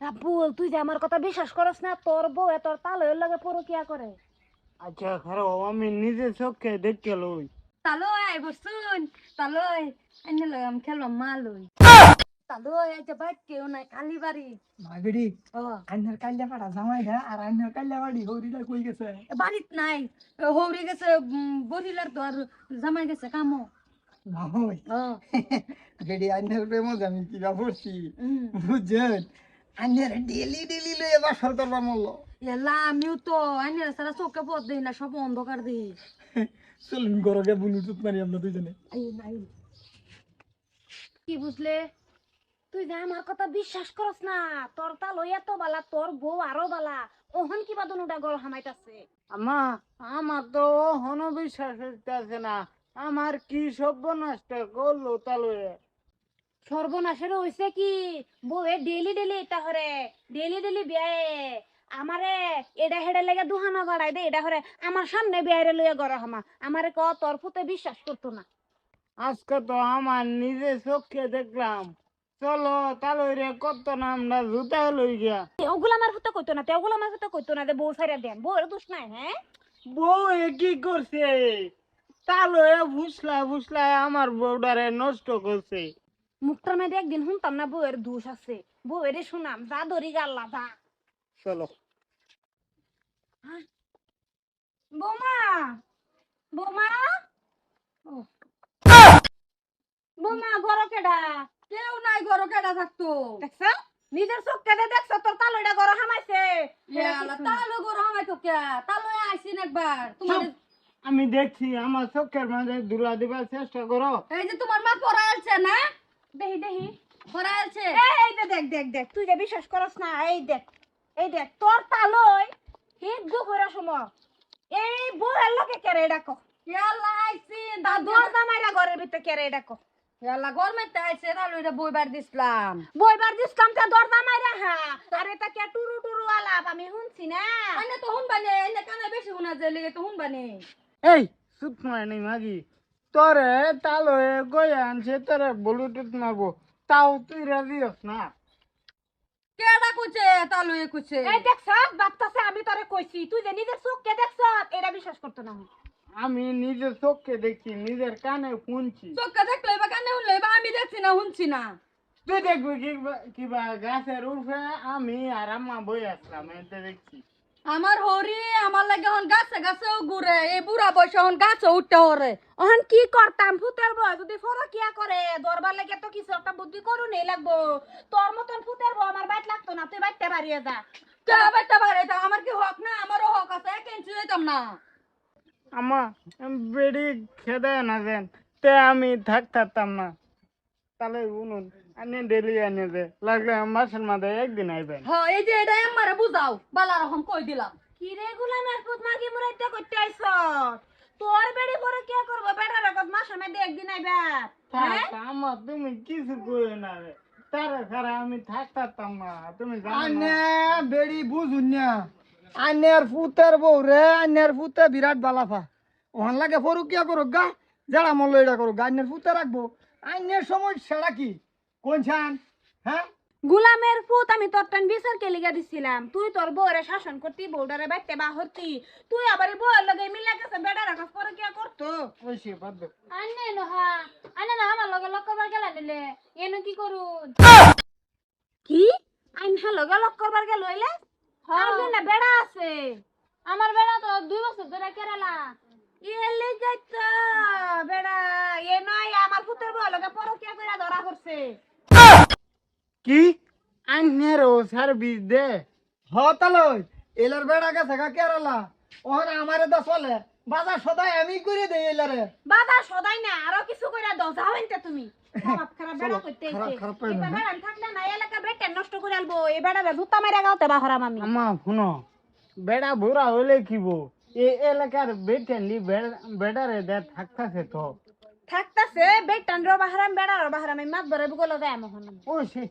রাব্বুল তুই যে আমার কথা বিশ্বাস করস না তোর বউ তোর তালয়ের লাগে পরকিয়া করে আচ্ছা খারাপ আমি নিজে চোখে দেখে লই তালয় আই বসুন তালয় আইনে লগাম খেলবাম মা লই তালয় আইতে বাইট কেউ নাই কালি বাড়ি মাগড়ি ও আইনার কাল্লা পাড়া জামাই না আর আইনার কাল্লা বাড়ি হৌরিটা কই গেছে বাড়িত নাই হৌরি গেছে বরিলার তো আর জামাই গেছে কামো মামই ও বেডি আইনার প্রেমো আমি কি উম। বুঝছেন আইনার ডেলি ডেলি লই এবার সরকার বামল এলা আমিও তো আইনে সারা চোখে পথ দিই না সব অন্ধকার দিই। চলুন গরগে ব্লুটুথ মারি আমরা দুজনে কি বুঝলে? তুই যে আমার কথা বিশ্বাস করস না তোর তা লইয়া তো বালা তোর বউ আরও বালা ওহন কি কিবা দনুটা গল হামাইতাছে। আমা আমার তো হনো বিশ্বাস হইতেছে না আমার কি সর্বনাশটা করল তালুয়ে সর্বনাশের হইছে কি? বউয়ে ডেলি ডেলি এটা হরে ডেলি ডেলি বিয়ে আমারে এটা হেডে লেগে দুহানা ভাড়াই দে এটা হরে আমার সামনে বিয়ারে লইয়া গড় হামা। আমারে ক তোর ফুতে বিশ্বাস করতো না। আজকে তো আমার নিজে চোখে দেখলাম। চলো তালুরে কত নামটা জুতা লই গিয়া। ওগুলা আমার ফুতে কইতো না তে ওগুলা আমার ফুতে কইতো না দে বউ সাইরা দেন। বউয়ের দোষ নাই হ্যাঁ? বউ এ কি করছে? তালুয়ে ফুসলা ফুসলা আমার বউডারে নষ্ট করছে। মুখটার মধ্যে একদিন শুনতাম না বউয়ের দোষ আছে। বউয়ের শুনাম যা দরি গাল্লা যা চলো। বৌমা! বৌমা! ও। বৌমা গরো কেডা? কেউ নাই গরো কেডা থাকতো? দেখছ? নিজের চোখ কেটে দেখছ? তোর তালুটা গরো হামাইছে? তালো। গরো হামাই তো কে? তালো আইসিন একবার। তোমার আমি দেখছি আমার চোখের মাঝে দুলা দিবার চেষ্টা করো। এই যে তোমার মা পড়াইছে না? দেহি দেহি। পড়াইছে এই এই দেখ দেখ দেখ তুই যে বিশ্বাস করস না এই দেখ এই দেখ তোর তালই হিট গো কইরা সময় এই বউয়ের লোকে কেরে ডাকো? ইয়াল্লা আইসিন দাদু। ঘরের ভিতরে কেরে ডাকো? ইয়াল্লা গরমেতে আইছে তালো এটা বইবার দিছিলাম। বইবার দিসলাম তে দরজা মাইরা হা। আরে তা কে টুরু টুরু আলাপ আমি শুনছি না। আইনে তো হুনবানে আইনে কানে বেশি হুনা যে লিগে তো হুনবানে এই চুপ মানি মাগি। তোরে তালয়ে গয়ে আনছে তোরে ব্লুটুথ মারবো তাও তুই রাজি হস না। কেডা বাপতাছে আমি তোরে কইছি। তুই যে নিজের চোখকে দেখছ এটা বিশ্বাস করতো না। আমি নিজের চোখকে দেখছি নিজের কানে শুনছি। চোখে দেখলে বা কানে হুনলে বা আমি দেখছি না শুনছি না। তুই দেখবি কিবা কিবা গাছের উঠে আমি আর আম্মা বই আসলাম এতে দেখছি। আমার হরি আমার লাগে হন গাছে গাছেও ঘুরে এই বুড়া বয়সে হন গাছে উঠতে হরে। অহন কি করতাম? ফুতের বয় যদি ফরকিয়া করে দরবার লাগে তো কিছু একটা বুদ্ধি করু নেই লাগবো। তোর মতন ফুতের বয় আমার বাইট লাগতো না তুই বাইতে বাড়িয়ে যা। কে বেটা বারে তা আমার কি হক না? আমারও হক আছে এক ইঞ্চি দিতাম না। আম্মা বেড়ি খেদে না দেন তে আমি থাক থাকতাম না। তাহলে উনুন। আনে ডেলি আনে দে। লাগলে মাসের মাঝে একদিন আইবেন। হ্যাঁ এই যে এটা আমারে বুঝাও। বালা রকম কই দিলাম। কি রে গুলামের পুত মাগি মুরাইতে করতে আইছ? তোর বেড়ি পরে কি করব? বেটার রাখত মাসের মধ্যে একদিন আইবা। হ্যাঁ? আম্মা তুমি কিছু কইও না রে। তারা ছাড়া আমি থাক থাকতাম না। তুমি জানো আনে না। বেডি বুঝুন না। আইনের ফুতের বউ রে আইনের ফুতে বিরাট বালাফা। ওহান লাগে ফরুকিয়া করো গা যারা মল্ল এটা করো গা। আইনের ফুতে রাখব। আইনের সমস্যাটা কি? কোন ছান? হ্যাঁ? গুলামের পুত আমি তোর টান বিচার কে লিগা দিছিলাম। তুই তোর বউরে শাসন করতি বউডারে বাইতে বাহরতি তুই আবার বউয়ের লগে মিলা গেছে কি করতো? বাদ আনে নহা আনে না আমার লগে লক করবার গেলা দিলে। এনো কি করুন কি? আইন হা লগে লক করবার গেল লইলে আইনে না বেড়া আছে। আমার বেড়া তো দুই বছর ধরে কেরালা। এলে যাইতো বেড়া। এ পুতের বউ লগে পরকিয়া কইরা ধরা করছে কি? আন্যের ও সার্ভিস দে হতালই এলার বেড়া গেছে গা কেরালা। ওহান আমারে দা চলে। বাজার সদাই আমি করে দেই এলারে। বাবা সদাই না আরও কিছু কইরা দাও যাও এনতে তুমি। খারাপ খারাপ বেড়া কইতে খারাপ খারাপ পাইবে এটা না বেড়া থাকলে না এলাকা বেটে নষ্ট করে আলবো? এই বেড়ারে জুতা মেরে গাওতে বাহরাম আমি। আমা শুনো বেড়া বুড়া হইলে কিবো এই এলাকার বেটেন্ডি বেড়ারে দে থাকতাছে তো। থাকতাছে বেটান রো বাহারাম বেড়া বাহরাম আমি মাত বরে বুগলো দেয় মোহন ওই সে